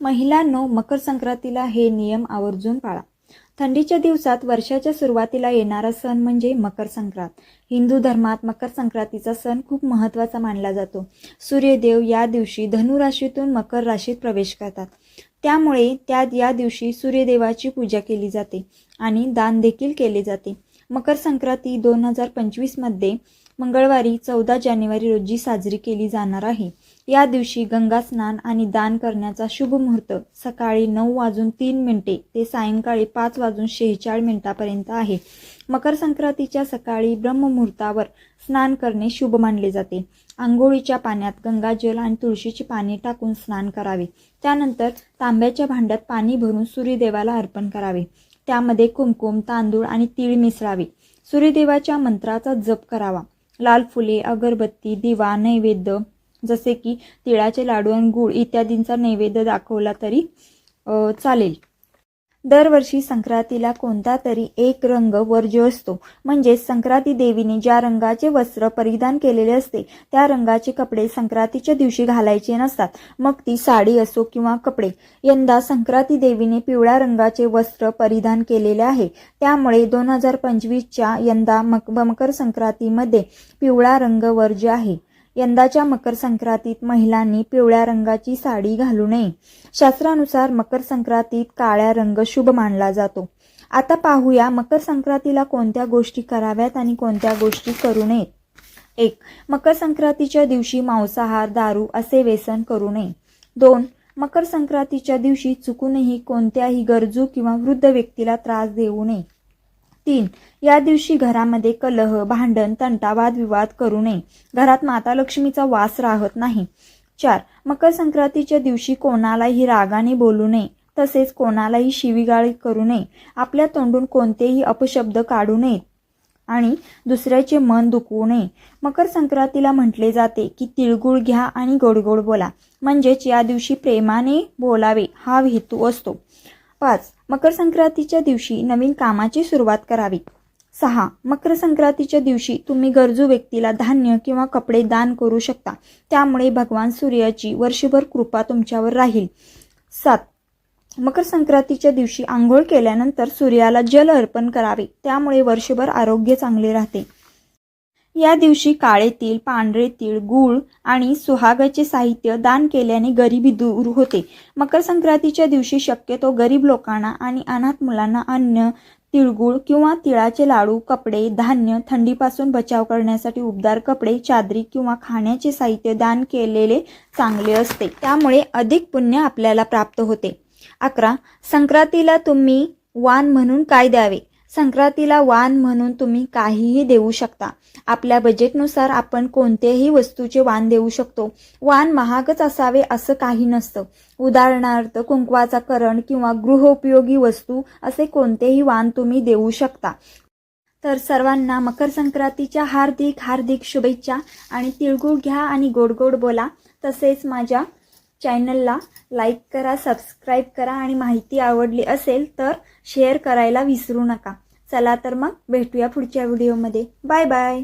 महिलांनो मकर संक्रांतीला हे नियम आवर्जून पाळा. थंडीच्या दिवसात वर्षाच्या सुरुवातीला येणारा सण म्हणजे मकर संक्रांत. हिंदू धर्मात मकर संक्रांतीचा सण खूप महत्त्वाचा मानला जातो. सूर्यदेव या दिवशी धनुराशीतून मकर राशीत प्रवेश करतात. त्यामुळे त्या या दिवशी सूर्यदेवाची पूजा केली जाते आणि दान देखील केले जाते. मकर संक्रांती दोन हजार पंचवीसमध्ये मंगळवारी चौदा जानेवारी रोजी साजरी केली जाणार आहे. या दिवशी गंगा स्नान आणि दान करण्याचा शुभ मुहूर्त सकाळी नऊ वाजून तीन मिनिटे ते सायंकाळी पाच वाजून शेहेचाळीस मिनिटापर्यंत आहे. मकर संक्रांतीच्या सकाळी ब्रह्ममुहूर्तावर स्नान करणे शुभ मानले जाते. आंघोळीच्या पाण्यात गंगाजल आणि तुळशीची पाने टाकून स्नान करावे. त्यानंतर तांब्याच्या भांड्यात पाणी भरून सूर्यदेवाला अर्पण करावे. त्यामध्ये कुमकुम तांदूळ आणि तीळ मिसळावे. सूर्यदेवाच्या मंत्राचा जप करावा. लाल फुले अगरबत्ती दिवा नैवेद्य जसे की तिळाचे लाडू आणि गूळ इत्यादींचा नैवेद्य दाखवला तरी चालेल. दरवर्षी संक्रांतीला कोणता तरी एक रंग वर्ज्य असतो. म्हणजेच संक्रांती देवीने ज्या रंगाचे वस्त्र परिधान केलेले असते त्या रंगाचे कपडे संक्रांतीच्या दिवशी घालायचे नसतात. मग ती साडी असो किंवा कपडे. यंदा संक्रांती देवीने पिवळ्या रंगाचे वस्त्र परिधान केलेले आहे. त्यामुळे दोन हजार पंचवीसच्या यंदा मक मकर संक्रांतीमध्ये पिवळा रंग वर्ज्य आहे. यंदाच्या मकर संक्रांतीत महिलांनी पिवळ्या रंगाची साडी घालू नये. शास्त्रानुसार मकर संक्रांतीत काळ्या रंग शुभ मानला जातो. आता पाहूया मकर संक्रांतीला कोणत्या गोष्टी कराव्यात आणि कोणत्या गोष्टी करू नयेत. एक मकर संक्रांतीच्या दिवशी मांसाहार दारू असे व्यसन करू नये. दोन मकर संक्रांतीच्या दिवशी चुकूनही कोणत्याही गरजू किंवा वृद्ध व्यक्तीला त्रास देऊ नये. तीन. या दिवशी घरामध्ये कलह भांडण तंटा वादविवाद करू नये. घरात माता लक्ष्मीचा वास राहत नाही. चार. मकर संक्रांतीच्या दिवशी कोणालाही रागाने बोलू नये. तसेच कोणालाही शिवीगाळी करू नये. आपल्या तोंडून कोणतेही अपशब्द काढू नयेत. आणि दुसऱ्याचे मन दुखवू नये. मकर संक्रांतीला म्हटले जाते की तिळगुळ घ्या आणि गोडगोड बोला. म्हणजेच या दिवशी प्रेमाने बोलावे हा हेतू असतो. पाच. मकर संक्रांतीच्या दिवशी नवीन कामाची सुरुवात करावी. सहा. मकर संक्रांतीच्या दिवशी तुम्ही गरजू व्यक्तीला धान्य किंवा कपडे दान करू शकता. त्यामुळे भगवान सूर्याची वर्षभर कृपा तुमच्यावर राहील. सात. मकर संक्रांतीच्या दिवशी आंघोळ केल्यानंतर सूर्याला जल अर्पण करावे. त्यामुळे वर्षभर आरोग्य चांगले राहते. या दिवशी काळे तीळ पांढरे तीळ गूळ आणि सुहागाचे साहित्य दान केल्याने गरिबी दूर होते. मकर संक्रांतीच्या दिवशी शक्यतो गरीब लोकांना आणि अनाथ मुलांना अन्न तिळगुळ किंवा तिळाचे लाडू कपडे धान्य थंडीपासून बचाव करण्यासाठी उबदार कपडे चादरी किंवा खाण्याचे साहित्य दान केलेले चांगले असते. त्यामुळे अधिक पुण्य आपल्याला प्राप्त होते. अकरा. संक्रांतीला तुम्ही वाण म्हणून काय द्यावे? संक्रांतीला वाण म्हणून तुम्ही काहीही देऊ शकता. आपल्या बजेटनुसार आपण कोणत्याही वस्तूचे वाण देऊ शकतो. वाण महागच असावे असं काही नसतं. उदाहरणार्थ कुंकवाचा करण किंवा गृहोपयोगी वस्तू असे कोणतेही वाण तुम्ही देऊ शकता. तर सर्वांना मकर संक्रांतीच्या हार्दिक हार्दिक शुभेच्छा आणि तिळगुळ घ्या आणि गोड गोड बोला. तसेच माझ्या चॅनलला लाईक करा सबस्क्राईब करा आणि माहिती आवडली असेल तर शेअर करायला विसरू नका. चला तर मग भेटूया पुढच्या व्हिडिओमध्ये. Bye bye.